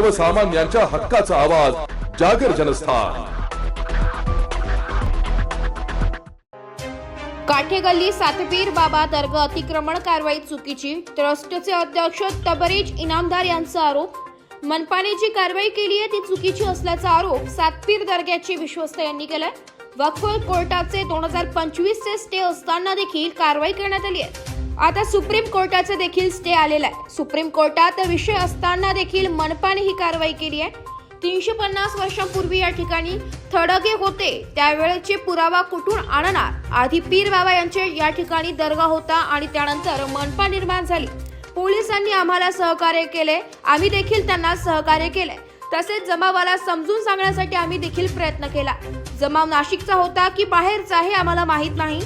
सर्वसामान्यांच्या हक्काचा आवाज जागर जनस्थान. काठेगल्ली सातपीर बाबा दर्ग अतिक्रमण कारवाई चुकीची. ट्रस्टचे अध्यक्ष तबरेज इनामदार यांचा आरोप. मनपाने जी कारवाई केली आहे ती चुकीची असल्याचा आरोप सातपीर दर्ग्याचे विश्वस्त यांनी केलाय. वक्फ कोर्टाचे दोन हजार पंचवीस चे स्टे असताना देखील कारवाई करण्यात आली आहे. आता सुप्रीम कोर्टाचं देखील स्टे आलेला आहे. सुप्रीम कोर्टात विषय असताना देखील मनपाने ही कारवाई केली आहे. तीनशे पन्नास वर्षांपूर्वी या ठिकाणी थडगे होते त्यावेळेचे पुरावा कुठून आणणार? आधी पीर बाबा यांचे या ठिकाणी दर्गा होता आणि त्यानंतर मनपा निर्माण झाली. पोलिसांनी आम्हाला सहकार्य केले आम्ही देखील त्यांना सहकार्य केले. तसेच जमावाला समजून सांगण्यासाठी आम्ही देखील प्रयत्न केला. जमाव नाशिकचा होता की बाहेरचा हे आम्हाला माहीत नाही?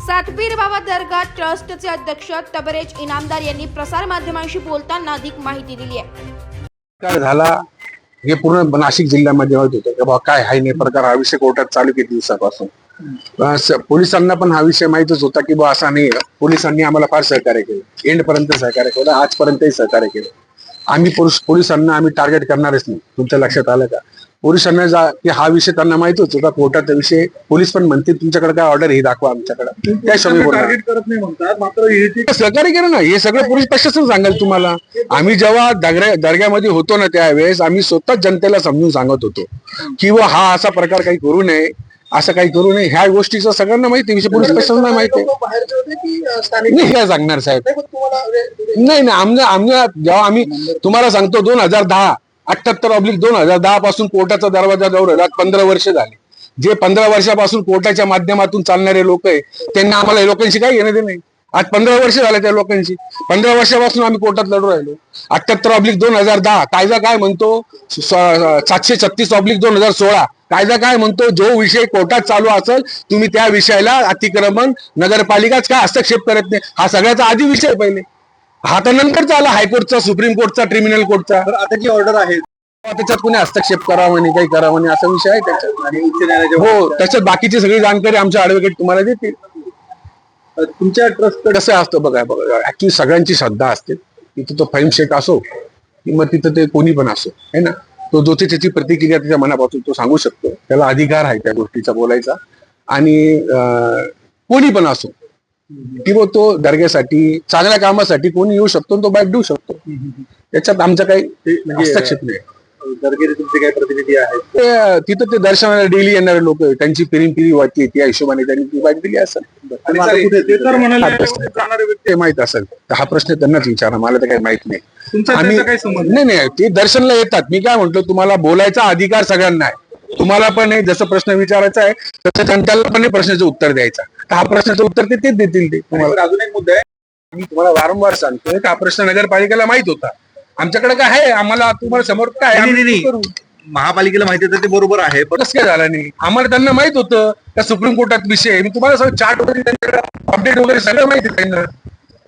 सातपीर बाबा दर्गा ट्रस्टचे अध्यक्ष तबरेज इनामदार यांनी प्रसार माध्यमांशी बोलताना अधिक माहिती दिली आहे. काय झाला? हे पूर्ण नाशिक जिल्ह्यामध्ये होत होतं. की बाबा काय हाय नाही प्रकार हा विषय कोर्टात चालू किती दिवसापासून. अं, पोलिसांना पण हा विषय माहितच होता की बा असा नाही. पोलिसांनी आम्हाला फार सहकार्य केलं. एंड पर्यंत सहकार्य केलं आजपर्यंतही सहकार्य केलं. आम्ही पोलीस पोलिसांना आम्ही टार्गेट करणारच नाही. तुमच्या लक्षात आलं का? पोलिसांना जा की हा विषय त्यांना माहितच होता कोर्टाचा विषय पोलीस पण म्हणतील तुमच्याकडे काय ऑर्डर हे दाखवा आमच्याकडे. त्या हिशोबाने करत नाही म्हणतात मात्र हे सहकार्य केलं ना हे सगळं पोलीस प्रशासन सांगाल तुम्हाला? आम्ही जेव्हा दर्ग्या दर्ग्यामध्ये होतो ना त्यावेळेस आम्ही स्वतःच जनतेला समजून सांगत होतो की बुवा हा असा प्रकार काही करू नये असं काही करू नये ह्या गोष्टीचं सगळ्यांना माहिती विषय पोलीस प्रशासनाला माहिती होते नाही हे सांगणार साहेब. नाही नाही आमच्या आमच्या जेव्हा आम्ही तुम्हाला सांगतो दोन हजार दहा अठ्याहत्तर ऑब्लिक दोन हजार दहा पासून कोर्टाचा दरवाजा जवळ राहिला. पंधरा वर्ष झाले. जे पंधरा वर्षापासून कोर्टाच्या माध्यमातून चालणारे लोक आहे त्यांना आम्हाला लोकांशी काय घेणं देणं नाही. आज पंधरा वर्ष झाले त्या लोकांशी. पंधरा वर्षापासून आम्ही कोर्टात लढू राहिलो. अठ्याहत्तर ऑब्लिक दोन हजार दहा. कायदा काय म्हणतो? सातशे छत्तीस ऑब्लिक दोन हजार सोळा. कायदा काय म्हणतो? जो विषय कोर्टात चालू असेल तुम्ही त्या विषयाला अतिक्रमण नगरपालिकाच काय हस्तक्षेप करत नाही? हा सगळ्याचा आधी विषय पहिले. हा तर नंतरचा आला हायकोर्टचा सुप्रीम कोर्टचा ट्रिब्युनल कोर्टचा. तर आता जी ऑर्डर आहे त्याच्यात कोणी हस्तक्षेप करावा म्हणे काही करावं म्हणे असा विषय आहे त्याच्यात. आणि उच्च न्यायालयाच्या हो त्याच्यात बाकीची सगळी जानकारी आमच्या ऍडव्होकेट तुम्हाला देतील. तुमच्या ट्रस्ट कसं असतं बघा बघा ऍक्च्युली सगळ्यांची श्रद्धा असते. तिथं तो फैम शेख असो किंवा तिथं ते कोणी पण असो है ना? तो जो ते त्याची प्रतिक्रिया त्याच्या मनापासून तो सांगू शकतो. त्याला अधिकार आहे त्या गोष्टीचा बोलायचा. आणि कोणी पण असो किंवा तो दर्ग्यासाठी चांगल्या कामासाठी कोणी येऊ शकतो तो बॅट देऊ शकतो. त्याच्यात आमचा काही म्हणजे- हस्तक्षेप नाही. दर्गेचे तुमचे काही प्रतिनिधी आहेत? तिथं ते दर्शनाला डेली येणारे लोक त्यांची पिरी पिरी वाटते त्या हिशोबाने त्यांनी ती बाईट दिली असेल. आणि आता कुठे ते तर म्हणाले हा प्रश्न- जाणारे व्यक्ती ते माहीत असेल. तर हा प्रश्न त्यांनाच विचारा. मला तर काही माहीत नाही. तुमचा आम्ही त्याचा काय संबंध नाही नाही. ते दर्शनला येतात. मी काय म्हणतो तुम्हाला बोलायचा अधिकार सगळ्यांना आहे. तुम्हाला पण आहे जसं प्रश्न विचारायचा आहे तसं जनतेला पण आहे प्रश्नाचं उत्तर द्यायचा हा प्रश्नाचं उत्तर ते तेच देतील ते तुम्हाला. अजून एक मुद्दा आहे. मी तुम्हाला वारंवार सांगतोय का हा प्रश्न नगरपालिकेला माहीत होता. आमच्याकडे काय आहे? आम्हाला तुम्हाला समोर काय नाही, आम्ही नाही, करू. महापालिकेला माहिती तर ते बरोबर आहे पण कसं काय झालं नाही आम्हाला त्यांना माहीत होतं त्या सुप्रीम कोर्टात विषय आहे. मी तुम्हाला सगळं चार्ट वगैरे अपडेट वगैरे सगळं माहिती आहे त्यांना.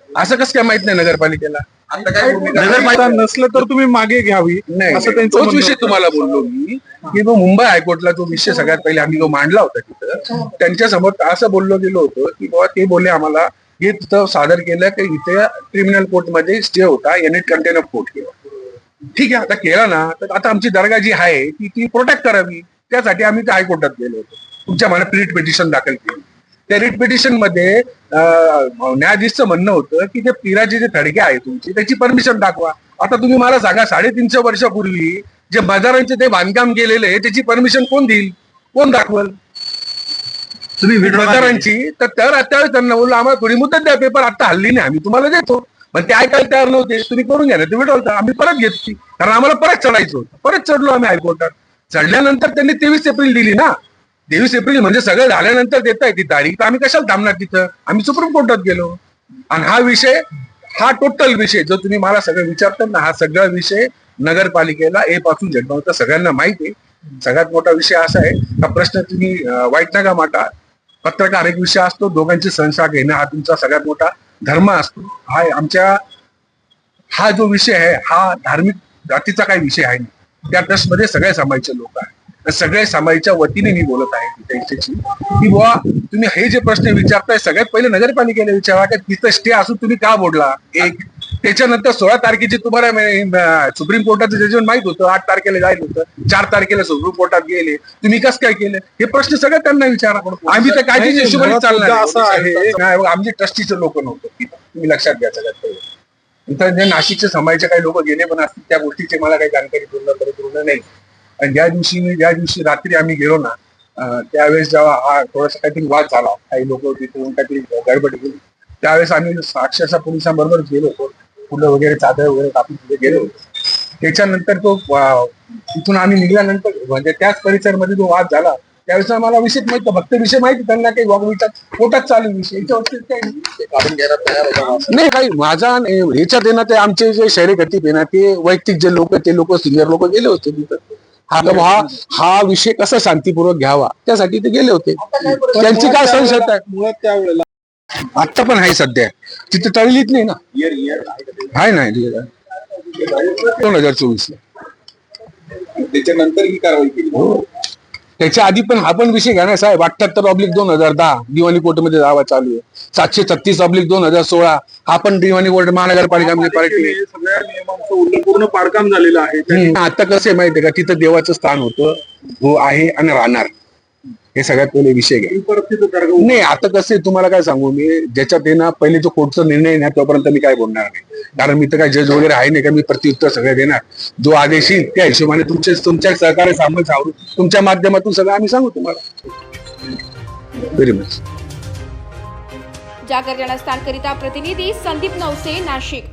असं कसं काय माहीत नाही नगरपालिकेला? नगरपालिका नसलं तर तुम्ही मागे घ्यावी नाही. असं. त्यांचं विषय. तुम्हाला बोललो मी की तो मुंबई हायकोर्टला तो विषय सगळ्यात पहिले आम्ही जो मांडला होता तिथं त्यांच्यासमोर असं बोललो गेलो होतो की बाबा ते बोलले आम्हाला हे तिथं सादर केलं की इथे ट्रिब्युनल कोर्टमध्ये स्टे होता युनिट कंटेनर कोर्ट केला. ठीक आहे आता केला ना तर आता आमची दर्गा जी आहे ती ती प्रोटेक्ट करावी. त्यासाठी आम्ही त्या हायकोर्टात गेलो होतो. तुमच्या मला रिट पिटिशन दाखल केली. त्या रिट पिटिशनमध्ये न्यायाधीशचं म्हणणं होतं की ते पिराचे जे थडके आहे तुमची त्याची परमिशन दाखवा. आता तुम्ही मला सांगा साडेतीनशे वर्षापूर्वी जे बाजारांचे ते बांधकाम केलेले आहे त्याची परमिशन कोण देईल? कोण दाखवल? तुम्ही? बाजारांची? तर तर त्यावेळेस त्यांना बोललो आम्हाला थोडी मुदत द्या पेपर आता हल्ली नाही आम्ही तुम्हाला देतो. पण ते ऐकायला तयार नव्हते तुम्ही करून घ्या ना तुम्ही विडवता आम्ही परत घेतली कारण आम्हाला परत चढायचं होतं परत चढलो आम्ही हायकोर्टात. चढल्यानंतर त्यांनी तेवीस एप्रिल दिली ना. तेवीस एप्रिल म्हणजे सगळं झाल्यानंतर देताय ती तारीख तर आम्ही कशाला थांबणार तिथं? आम्ही सुप्रीम कोर्टात गेलो. आणि हा विषय हा टोटल विषय जो तुम्ही मला सगळं विचारता ना हा सगळा विषय नगरपालिकेला ए पासून झेडपावता सगळ्यांना माहिती आहे. सगळ्यात मोठा विषय असा आहे का प्रश्न तुम्ही वाईट नका माटा पत्रकार एक विषय असतो दोघांची संस्था घेणं हा तुमचा सगळ्यात मोठा धर्म असतो. हा आमच्या हा जो विषय आहे हा धार्मिक जातीचा काही विषय आहे नाही. त्या ट्रस्टमध्ये सगळे समाजाचे लोक आहेत. तर सगळे समाजाच्या वतीने मी बोलत आहे इथेची. की बुवा तुम्ही हे जे प्रश्न विचारताय सगळ्यात पहिले नगरपालिकेला विचारा की तिथं स्टे असून तुम्ही का बोलला? एक त्याच्यानंतर सोळा तारखेची तुम्हाला सुप्रीम कोर्टाचं जजमेंट माहीत होतं आठ तारखेला जायचं होतं चार तारखेला सुप्रीम कोर्टात गेले. तुम्ही कसं काय केलं? हे प्रश्न सगळे त्यांना विचारा आम्ही तर नाही, हिशोबाने चालणार असा आहे- आमचे ट्रस्टीचे लोक नव्हते. तुम्ही लक्षात घ्या सगळ्यात पहिले. इथं जे नाशिकचे समाजाचे काही लोक गेले पण असतील त्या गोष्टीची मला काही जाणकारी पूर्ण पूर्ण नाही. आणि ज्या दिवशी मी ज्या दिवशी रात्री आम्ही गेलो ना त्यावेळेस जेव्हा हा थोडासा काहीतरी वाद झाला. काही लोक तिथून काहीतरी गडबड गेली त्यावेळेस आम्ही अक्षरशः पोलिसांबरोबर गेलो होतो. फुलं वगैरे चादर वगैरे कापून तिथे गेलो त्याच्यानंतर तो तिथून आम्ही निघाल्यानंतर म्हणजे त्याच परिसरमध्ये जो वाद झाला त्यावेळेस आम्हाला विषय माहीत फक्त विषय माहिती त्यांना काही वागविचार पोटात चालू विषय. नाही. तयार नाही काही माझा नाही, ह्याच्यात आहे ना ते आमचे जे शहरी गती ना ते वैयक्तिक जे लोक ते लोक सिनियर लोक गेले होते तिथं. हा हा हा विषय कसा शांतीपूर्वक घ्यावा? त्यासाठी ते गेले होते. त्यांची काय संशय आहे? मुळात त्यावेळेला आता पण आहे सध्या. तिथं टळलीच नाही ना? आहे ना दोन हजार चोवीस ला त्याच्यानंतर ही कारवाई केली. हो. त्याच्या आधी पण हा पण विषय घ्या ना साहेब. अठ्याहत्तर ऑब्लिक दोन हजार दहा दिवाणी कोर्टमध्ये दावा चालू आहे. सातशे छत्तीस ऑब्लिक दोन हजार सोळा. हा पण दिवाणी कोर्ट महानगरपालिका सगळ्या नियमांचं उल्लंघन पूर्ण पाडकाम झालेलं आहे. आता कसं आहे माहितीये का? तिथं देवाचं स्थान होतं हो आहे आणि राहणार. हे सगळ्यात पहिले विषय घ्या. नाही आता कसं आहे तुम्हाला काय सांगू मी? ज्याच्यात आहे ना पहिले जो कोर्टचा निर्णय ना तोपर्यंत मी काय बोलणार नाही. कारण मी तर काय जज वगैरे आहे नाही का? मी प्रत्युत्तर सगळं देणार. जो आदेश येईल त्या हिशोबाने तुमचे तुमच्या सहकार्य सामान सावरू तुमच्या माध्यमातून सगळं आम्ही सांगू तुम्हाला. व्हेरी मच जागर जनस्थानकरिता प्रतिनिधी संदीप नवसे नाशिक.